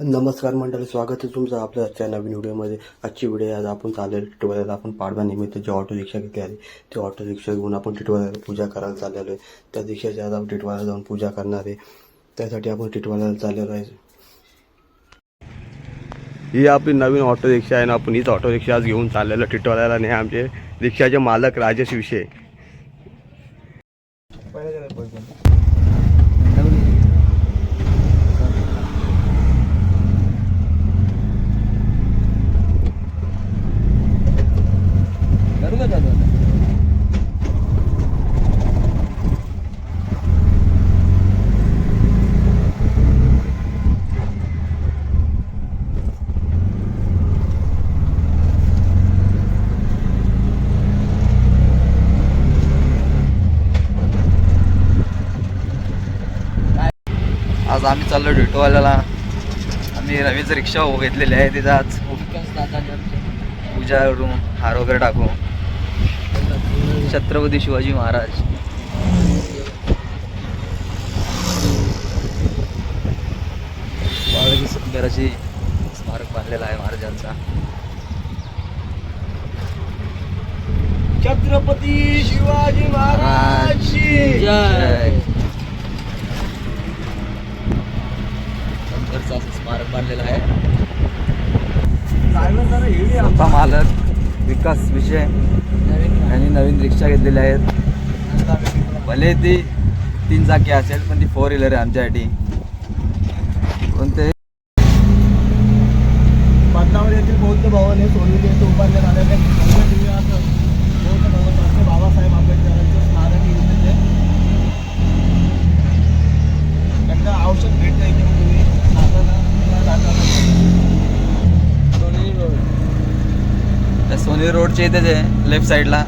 नमस्कार मंडळी स्वागत आहे तुमचं आपल्या आजच्या नवीन व्हिडिओमध्ये. आजची व्हिडिओ आज आपण चाललेलो टिटवाल्याला आपण पाडव्यानिमित्त जे ऑटो रिक्षा घेतली आहे ते ऑटो रिक्षा घेऊन आपण टिटवाल्याला पूजा करायला चाललेलो आहे. त्या रिक्षाची आज आपण टिटवाला जाऊन पूजा करणार आहे. त्यासाठी आपण टिटवाल्याला चाललेलो आहे. ही आपली नवीन ऑटो रिक्षा आहे ना आपण हीच ऑटो रिक्षा आज घेऊन चाललेलो टिटवाल्याला नाही आमचे रिक्षाचे मालक राजेश विषय. आज आम्ही चाललो ड्युटोवाल्याला आम्ही रवीचं रिक्षा घेतलेली आहे तिथं आज. पूजा करू हार वगैरे टाकू. छत्रपती शिवाजी महाराज. बाळाजी सुंदर अशी स्मारक बांधलेला आहे महाराजांचा. छत्रपती शिवाजी महाराजची जय. बांधलेलं आहे. स्वतः मालक विकास विषय यांनी नवीन रिक्षा घेतलेल्या आहेत. भले ती तीन चाकी असेल पण ती फोर व्हीलर आहे आमच्यासाठी. कोणते पद्मावत येथील बौद्ध भवन हे सोडून येथे उभारण्यात आलेले बौद्ध दिव्याचं बौद्ध भगवंत बाबासाहेब आंबेडकरांचं स्मारक आहे इथे ते. त्यांना आवश्यक भेट द्यायची त्या सोनी रोडच्या इथेच आहे लेफ्ट साईडला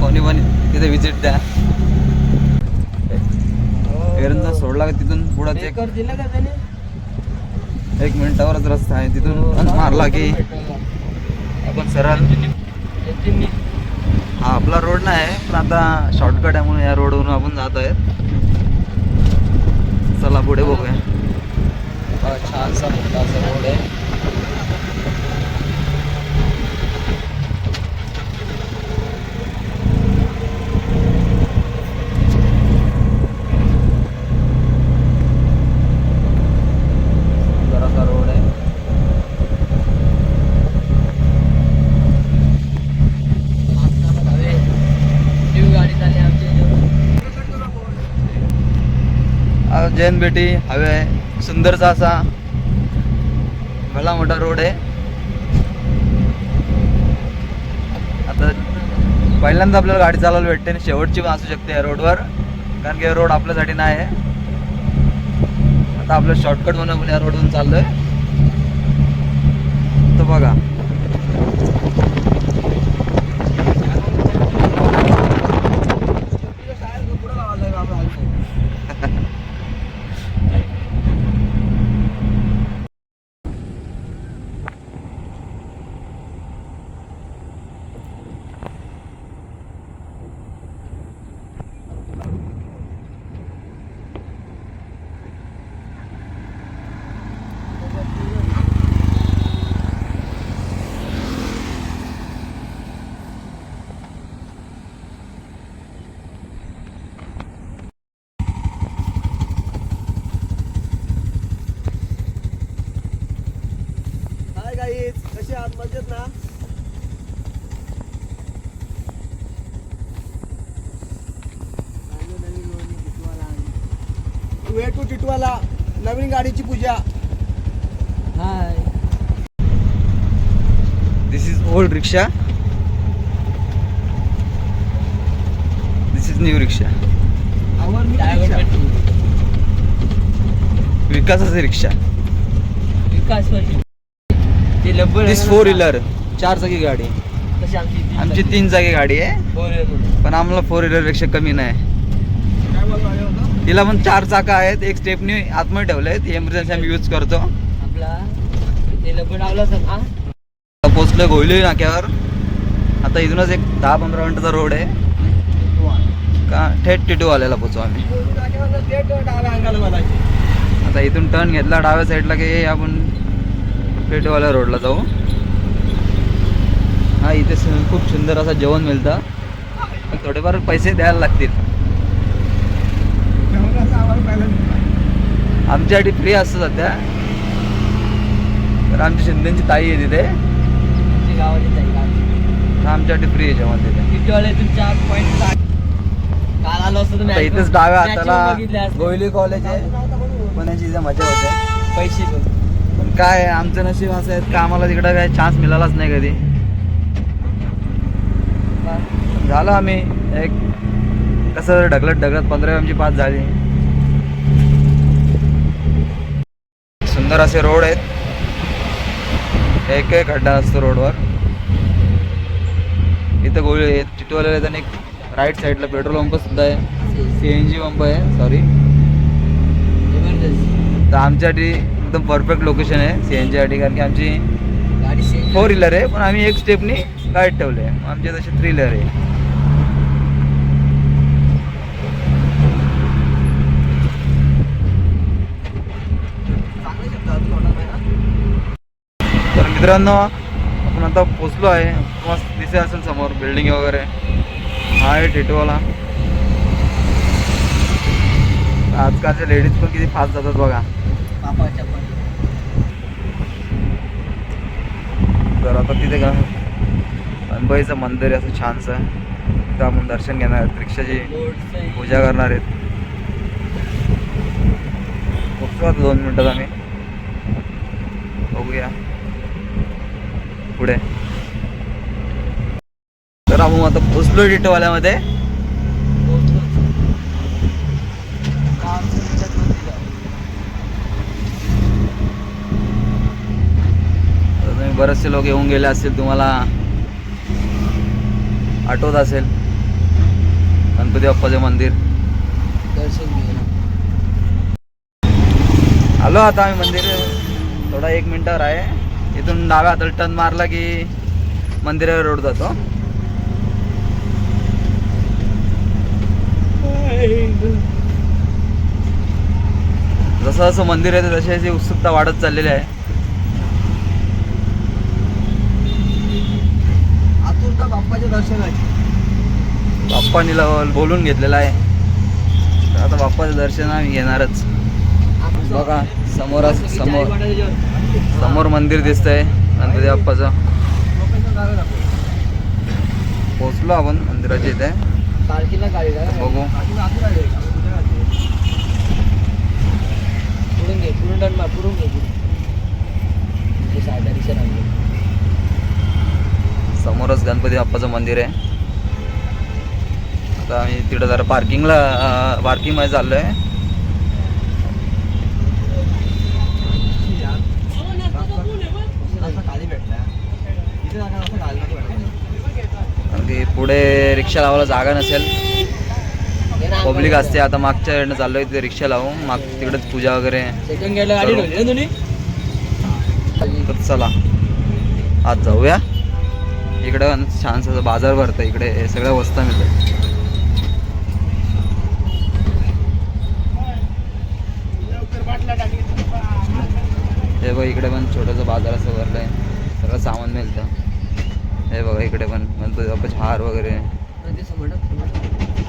कोणी पण तिथे विजिट द्या. एरंजा सोडला का तिथून पुढं ते कर दिलं का त्याने? एक मिनिटावरच रस्ता आहे तिथून मारला की. आपण सरळ. हा आपला रोड नाही पण आता शॉर्टकट आहे म्हणून या रोडवरून आपण जात आहेत. चला पुढे बघूया. छानसा मोठा असा रोड आहे सुंदर असा रोड आहे हा जैन बेटी हवे आहे. सुंदरचा असा भला मोठा रोड आहे. आता पहिल्यांदा आपल्याला गाडी चालवायला भेटते आणि शेवटची पण असू शकते या रोडवर. कारण की रोड आपल्यासाठी नाही आहे. आता आपलं शॉर्टकट म्हणून आपण या रोडवरून चाललोय. तर बघा हाय मजेत ना. वे टू टिटवाला नवीन गाडीची पूजा. This is old rickshaw this is new rickshaw विकासाची रिक्षा दिस फोर व्हीलर चार चाकी गाडी. आमची तीन चाकी. गाडी आहे. पण आम्हाला फोर व्हीलरपेक्षा कमी नाही. काय बोलतो आले होता? तिला पण चार चाका आहेत. एक स्टेपनी आतमध्ये ठेवले आहेत एमर्जन्सी आम्ही यूज करतो. पोचलो गोयली नाक्यावर. आता इथूनच एक दहा पंधरा मिनिटाचा रोड आहे. का थेट टिटू आल्याला पोचू आम्ही. आता इथून टर्न घेतला डाव्या साईडला की आपण पेटवाल्या रोडला जाऊ. हा इथे खूप सुंदर असं जेवण मिळतं. पण थोडेफार पैसे द्यायला लागतील. आमच्यासाठी फ्री असतं सध्या. तर आमची शिंदेची ताई आहे तिथे. आमच्यासाठी फ्री आहे जेवण तिथे. इथेच डाव्या हाताला. गोयली कॉलेज आहे. पुण्याची इथे मजा होते. पैसे. पण काय आमचं नशीब असं आहे का आम्हाला तिकडं काय चान्स मिळालाच नाही कधी. झालं आम्ही एक कसं ढकलत ढकलत पंधरा आमची पास झाली. सुंदर असे रोड आहेत. एक एक खड्डा असतो रोडवर. इथं गोळी चिटवालेला आहेत आणि राईट साईडला पेट्रोल पंप सुद्धा आहे. सी एन जी पंप आहे सॉरी. तर आमच्यासाठी एकदम परफेक्ट लोकेशन आहे सी एन जीसाठी कारण की आमची गाडी फोर व्हीलर आहे पण आम्ही एक स्टेपनी गाईड ठेवले आहे. आमचे तसे थ्री व्हीलर आहे. तर मित्रांनो आपण आता पोचलो आहे. मस्त दिसे असेल समोर बिल्डिंग वगैरे. हा आहे टिटवाला आजकालच्या लेडीज पण किती फास्ट जातात बघा पापाच्या पण. तर आता तिथे का? अनबाईचं मंदिर आहे असं छानसं तिथं आपण दर्शन घेणार आहेत. रिक्षाची पूजा करणार आहेत. बघतो आता दोन मिनटात आम्ही. बघूया. पुढे. तर आपण आता पोचलोय डिटोवाल्यामध्ये पोहोचलोच. काम सुरू आहे. तर तुम्ही बरेचसे लोक येऊन गेले असतील तुम्हाला आठवत असेल. गणपती बाप्पाचे मंदिर. आलो आता आम्ही मंदिर. थोडा एक मिनिटावर आहे. इथून डाव्या हाताला टर्न मारला की मंदिरावर रोड जातो. जसं जसं मंदिर आहे तशी तशी उत्सुकता वाढत चाललेली आहे. बाप्पाच्या दर्शनाची बाप्पानीला बोलून घेतलेलं आहे तर आता बाप्पाचं दर्शन आम्ही घेणारच बघा समोर असं- समोर समोर मंदिर दिसतंय गणपती बाप्पाचं पोचलो आपण मंदिराच्या इथे पालखीला गाडी का? बघू. पुढून घे पुढून टर्न मार पुढून घे पुढून. ते साईडला रिक्षा लागली. समोरच गणपती बाप्पाचं मंदिर आहे. आता आम्ही तिकडं जरा पार्किंगला पार्किंगमध्ये चाललो आहे पुढे रिक्षा लावायला जागा नसेल. पब्लिक असते आता मागच्या साईडनं चाललोय तिथे रिक्षा लावून. माग तिकडेच पूजा वगैरे. तर चला. आज जाऊया. इकडं छानसं बाजार भरतं इकडे हे सगळ्या वस्ता मिळतात. हे बघ इकडे पण छोटंसं बाजार असं भरलं आहे सगळं सामान मिळतं. हे बघा इकडे पण गणपती बाप्पाचे हार वगैरे.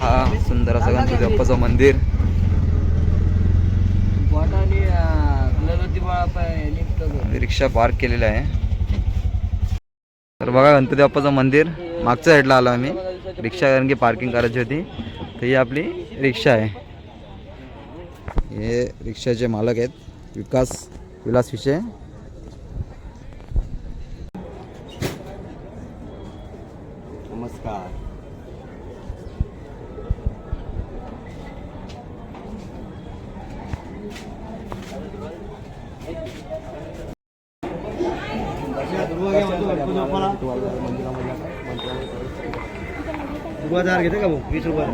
हा सुंदर असं गणपती बाप्पाचं मंदिर. रिक्षा पार्क केलेलं आहे. तर बघा गणपती बाप्पाचं मंदिर मागच्या साईडला आलो आम्ही. रिक्षा कारण की पार्किंग करायची होती. तर ही आपली रिक्षा आहे. हे रिक्षाचे मालक आहेत. विकास विलास विषय. नमस्कार. हजार घेते का भाऊ? वीस रुपये.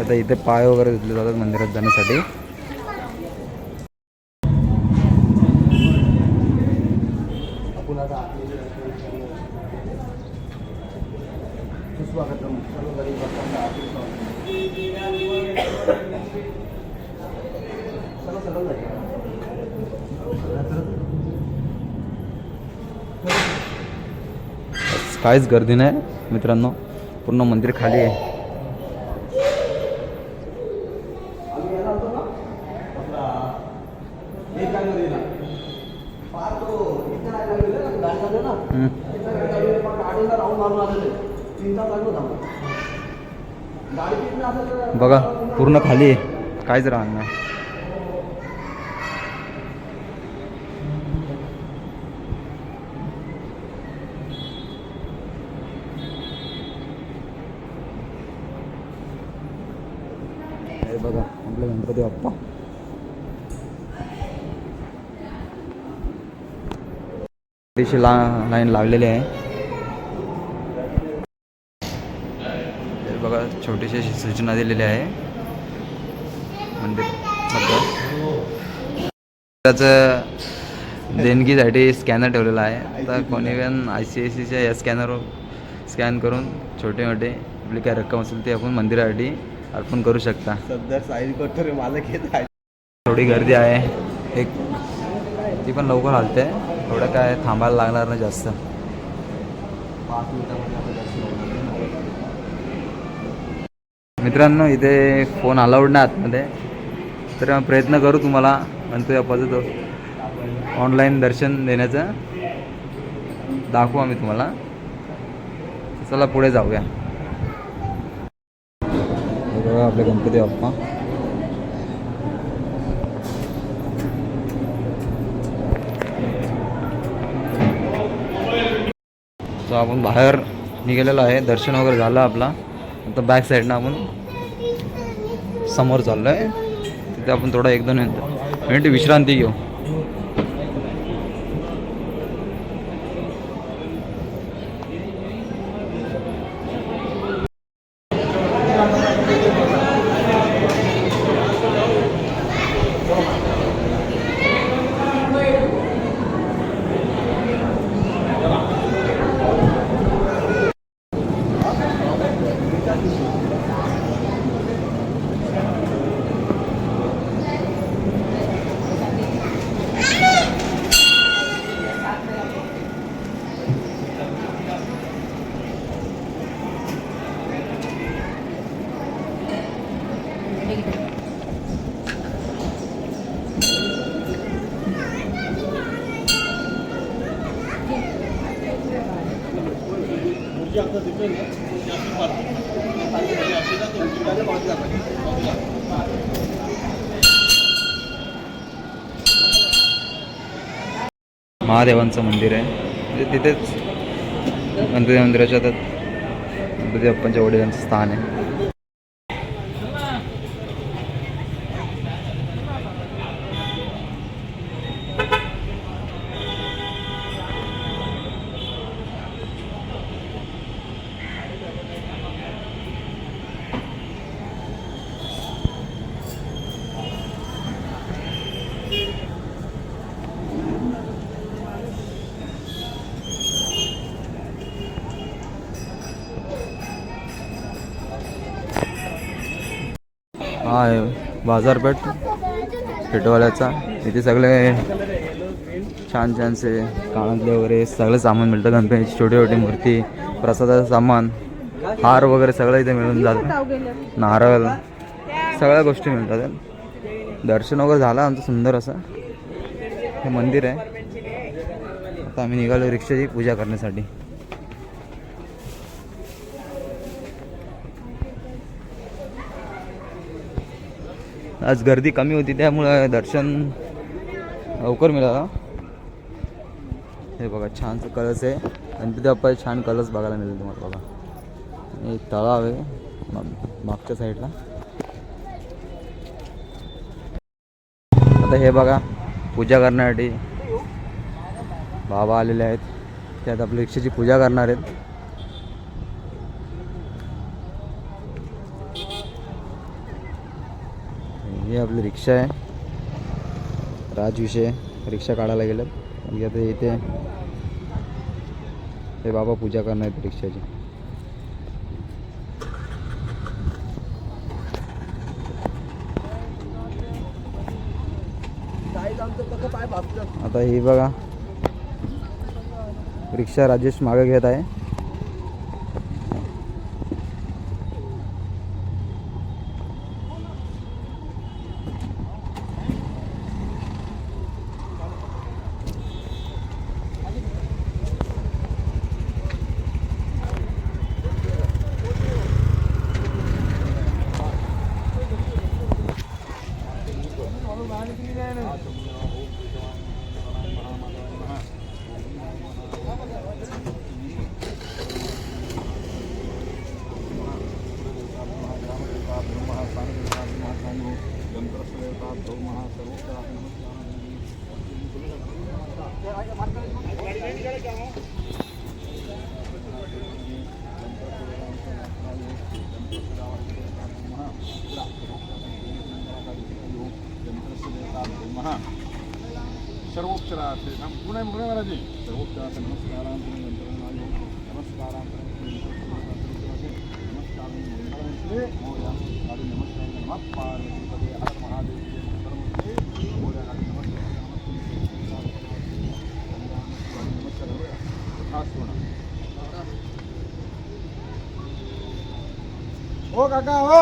आता इथे पाय वगैरे घेतले जातात मंदिरात जाण्यासाठी. काहीच गर्दी नाही. मित्रांनो पूर्ण मंदिर खाली आहे. बघा पूर्ण खाली आहे. काहीच राहणार नाही हे बघा आपले गणपती बाप्पा. अतिशय ला लाईन लावलेली आहे. बघा छोटीशी अशी सूचना दिलेली आहे. मंदिर त्याचं देणगीसाठी स्कॅनर ठेवलेला आहे. आता कोणी पण आय सी आय सीच्या या स्कॅनरवर स्कॅन करून छोटे मोठे आपली काय रक्कम असेल ते आपण मंदिरासाठी अर्पण करू शकता. सध्या साईज कट्टर मालक येत आहे. थोडी गर्दी आहे. एक ती पण लवकर हलते. थोडं काय थांबायला लागणार नाही जास्त. मित्रांनो इथे फोन अलाउड नाही आतमध्ये. तर प्रयत्न करू तुम्हाला. गणपती बाप्पाचं तो ऑनलाईन दर्शन देण्याचं. दाखवू आम्ही तुम्हाला. चला पुढे जाऊया. आपले गणपती बाप्पा. सो आपण बाहेर निघालेलो आहे. दर्शन वगैरे झालं आपला. आता बॅक साईडनं आपण समोर चाललो आहे तिथे आपण थोडा एक दोन मिनिट मिनिट विश्रांती घेऊ. महादेवांचं मंदिर आहे. म्हणजे तिथेच गणपती मंदिराच्या आता गणपती बाप्पांच्या वडिलांचं स्थान आहे. हा आहे बाजारपेठ पेटवाल्याचा इथे सगळे छान छानसे कानातले वगैरे सगळं सामान मिळतं. गणपतीची छोटी छोटी मूर्ती प्रसादाचं सामान हार वगैरे सगळं इथे मिळून जातं. नारळ सगळ्या गोष्टी मिळतात. दर्शन वगैरे झालं आमचं सुंदर असं. हे मंदिर आहे. आता आम्ही निघालो रिक्षाची पूजा करण्यासाठी. आज गर्दी कमी होती त्यामुळं दर्शन लवकर मिळालं. हे बघा छानसं कलर्स आहे. गणपती बाप्पा छान कलर्स बघायला मिळेल तुम्हाला बघा. एक तलाव आहे मागच्या साईडला. आता हे बघा पूजा करण्यासाठी बाबा आलेले आहेत. त्यात आपल्या रिक्षाची पूजा करणार आहेत. हे आपली रिक्षा आहे. राजविषय रिक्षा काढायला गेलं म्हणजे आता इथे हे बाबा पूजा करणार आहेत रिक्षाची. आता हे बघा. रिक्षा राजेश मागे घेत आहे. सर्वोपचारार्थे पुणे पुणे महाराजी सर्वोपचारार्थे नमस्कारांत नमस्कारांत नमस्कार नमस्कार नमः पार्वती हर महादेव हो काका हो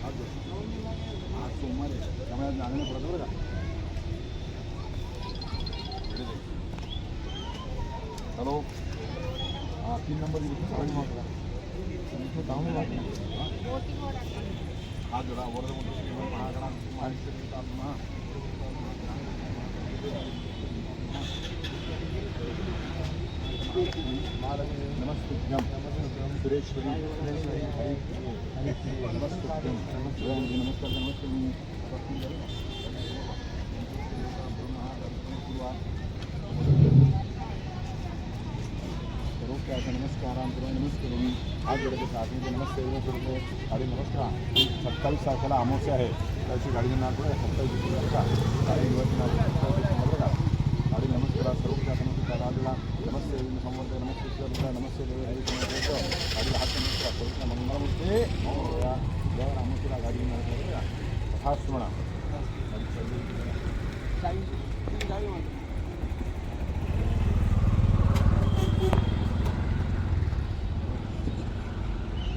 आज सोमवार आहे त्यामुळे आज जाणं नाही पडत बरं का हॅलो. हां तीन नंबर हा जरा वरद मोठं महागडा महाराष्ट्र नमस्ते. सुरेश्वरी नमस्ते नमस्कार नमस्कारांतर नमस्करून आज गडचे साथीचे नमस्ते करतो गाडी नमस्कार सत्तावीस तारखेला अमावस्या आहे त्याची गाडी नाव पुढे सत्तावीस डिसेंबर का गाडी नाव सत्तावीस डिसेंबर का गाडी नमस्कार सर्व नमस्कार राजला नमस्ते संवर्ध नमस्ते नमस्ते देव हरी गाडी हात नमस्कार सर्व मंगळमूर्ती या देवर अमावस्याला गाडी नमस्कार खास म्हणा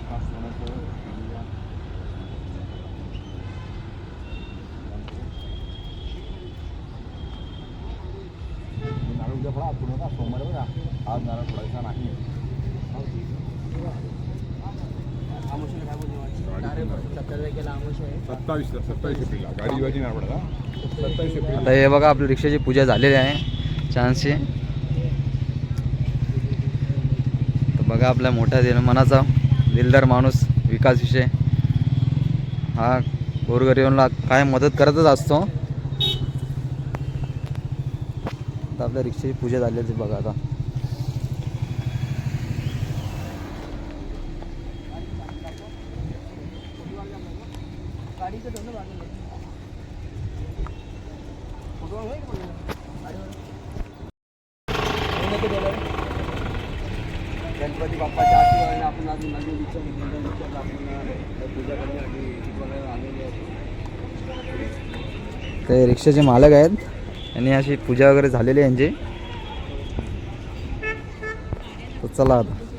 खास म्हणायचं थोडा उद्या फळा सोमवार बघा. आज नारळ फोडायचा नाही आता हे बघा आपल्या रिक्षाची पूजा झालेली आहे. छानशी. तर बघा आपल्या मोठ्या दिल मनाचा दिलदार माणूस विकास विषय हा गोरगरिबांना काय मदत करतच असतो. आता आपल्या रिक्षाची पूजा झालेली बघा आता. गणपती बाप्पाच्या आशीर्वादाने आपण आज नवीन विचार विचारला आपण पूजा करण्यासाठी टिटवाळ्याला आलेले आहे ते रिक्षाचे मालक आहेत. आणि अशी पूजा वगैरे झालेली आहे यांची. तर चला आता.